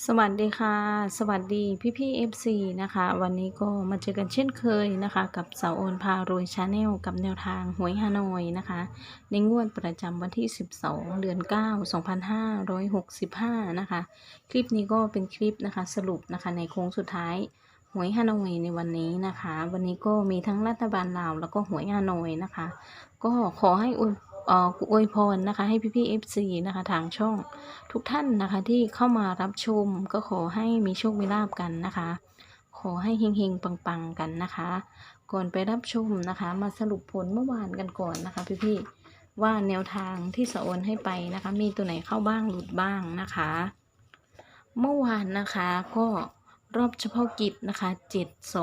สวัสดีค่ะ สวัสดีพี่พี่ FC นะคะ วันนี้ก็มาเจอกันเช่นเคยนะคะ กับสาวโอนพารวยชาแนลกับแนวทางหวยฮานอยนะคะ ในงวดประจำวันที่ 12 เดือน 9 2565 นะคะ คลิปนี้ก็เป็นคลิปนะคะ สรุปนะคะในโค้งสุดท้ายหวยฮานอยในวันนี้นะคะ วันนี้ก็มีทั้งรัฐบาลลาวแล้วก็หวยฮานอยนะคะ ก็ขอให้อวย อ่ออวยพรนะคะ ให้พี่พี่ FC นะคะทางช่องทุกท่านนะคะ ที่เข้ามารับชมก็ขอให้มีโชคมีลาบกันนะคะ ขอให้เฮงๆ ปังๆ กันนะคะ ก่อนไปรับชมนะคะ มาสรุปผลเมื่อวานกันก่อนนะคะ พี่ๆว่าแนวทางที่สะโอนให้ไปนะคะ มีตัวไหนเข้าบ้างหลุดบ้างนะคะ เมื่อวานนะคะก็ รอบเฉพาะกิจนะคะ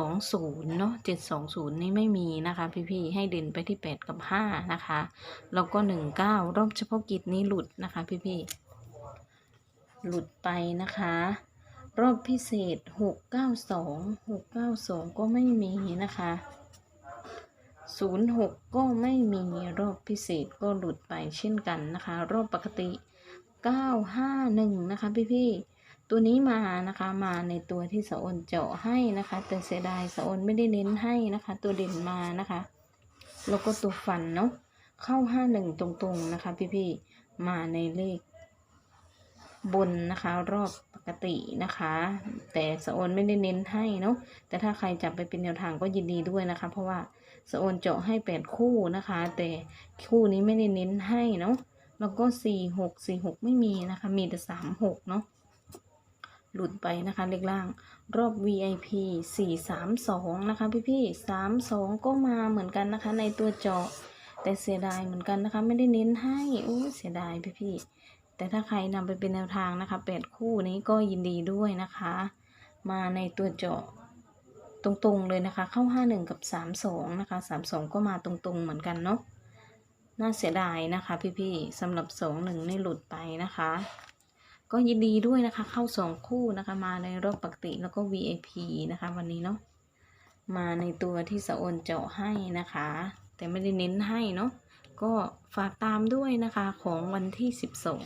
720เนาะ720 นี่ไม่มีนะคะ พี่ๆให้เด่นไปที่ 8 กับ 5 นะคะ แล้วก็ 19 รอบเฉพาะกิจนี้หลุดนะคะ พี่ๆหลุดไปนะคะ รอบพิเศษ 692 692 ก็ไม่มีนะคะ 06 ก็ไม่มีรอบพิเศษก็หลุดไปเช่นกันนะคะ รอบปกติ 951 นะคะ พี่ๆ ตัวนี้มานะคะมาในตัวที่สะออนเจาะให้นะคะ แต่เสียดายสะออนไม่ได้เน้นให้นะคะ ตัวเด่นมานะคะ แล้วก็ตัวฟันเนาะเข้า51ตรงๆนะคะ พี่ๆมาในเลขบนนะคะ รอบปกตินะคะ แต่สะโอนไม่ได้เน้นให้เนาะแต่ถ้าใครจับไปเป็นแนวทางก็ยินดีด้วยนะคะ เพราะว่าสะโอนเจาะให้แปดคู่นะคะ แต่คู่นี้ไม่ได้เน้นให้เนาะแล้วก็สี่หกสี่หกไม่มีนะคะ มีแต่สามหกเนาะ หลุดไปนะคะเลขล่างรอบ VIP สี่สามสองนะคะ พี่พี่สามสองก็มาเหมือนกันนะคะ ในตัวเจาะแต่เสียดายเหมือนกันนะคะ ไม่ได้เน้นให้โอ้เสียดายพี่พี่แต่ถ้าใครนำไปเป็นแนวทางนะคะแปดคู่นี้ก็ยินดีด้วยนะคะ มาในตัวเจาะตรงๆเลยนะคะ เข้าห้าหนึ่งกับสามสองนะคะสามสองก็มาตรงๆเหมือนกันเนาะน่าเสียดายนะคะ พี่ๆสำหรับสองหนึ่งนี่หลุดไปนะคะ ก็ยินดีด้วยนะคะ เข้าสองคู่นะคะ มาในรอบปกติแล้วก็ VIP นะคะ วันนี้เนาะมาในตัวที่สะโอนเจาะให้นะคะ แต่ไม่ได้เน้นให้เนาะก็ฝากตามด้วยนะคะของวันที่สิบสอง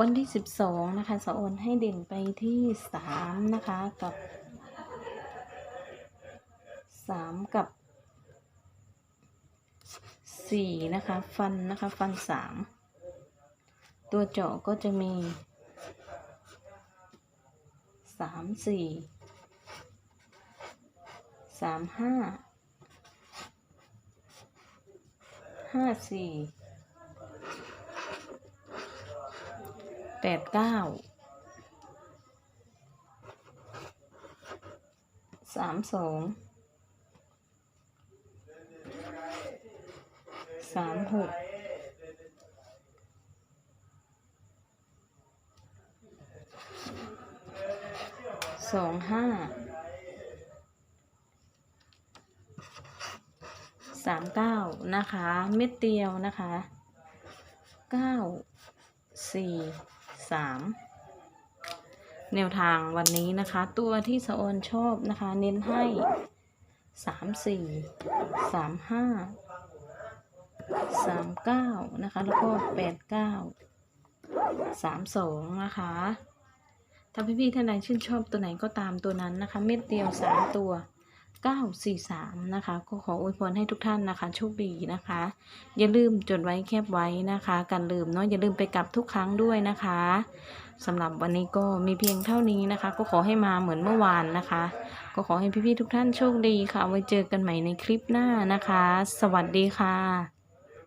วันที่สิบสองนะคะสะโอนให้เด่นไปที่สามนะคะกับสามกับสี่นะคะ ฟันนะคะ ฟันสาม ตัวเจาะก็จะมีสามสี่สามห้าห้าสี่แปดเก้าสามสองสามหก สองห้าสามเก้านะคะ เม็ดเดียวนะคะเก้าสี่สามแนวทางวันนี้นะคะ ตัวที่สะออนชอบนะคะ เน้นให้สามสี่สามห้าสามเก้านะคะ แล้วก็แปดเก้าสามสองนะคะ ถ้าพี่ๆท่านใดชื่นชอบตัวไหนก็ตามตัวนั้นนะคะ เม็ดเดียวสามตัว 943 นะคะ ก็ขออวยพรให้ทุกท่านนะคะ โชคดีนะคะ อย่าลืมจดไว้แคบไว้นะคะกันลืมเนาะอย่าลืมไปกลับทุกครั้งด้วยนะคะสำหรับวันนี้ก็มีเพียงเท่านี้นะคะ ก็ขอให้มาเหมือนเมื่อวานนะคะ ก็ขอให้พี่ๆทุกท่านโชคดีค่ะไว้เจอกันใหม่ในคลิปหน้านะคะ สวัสดีค่ะ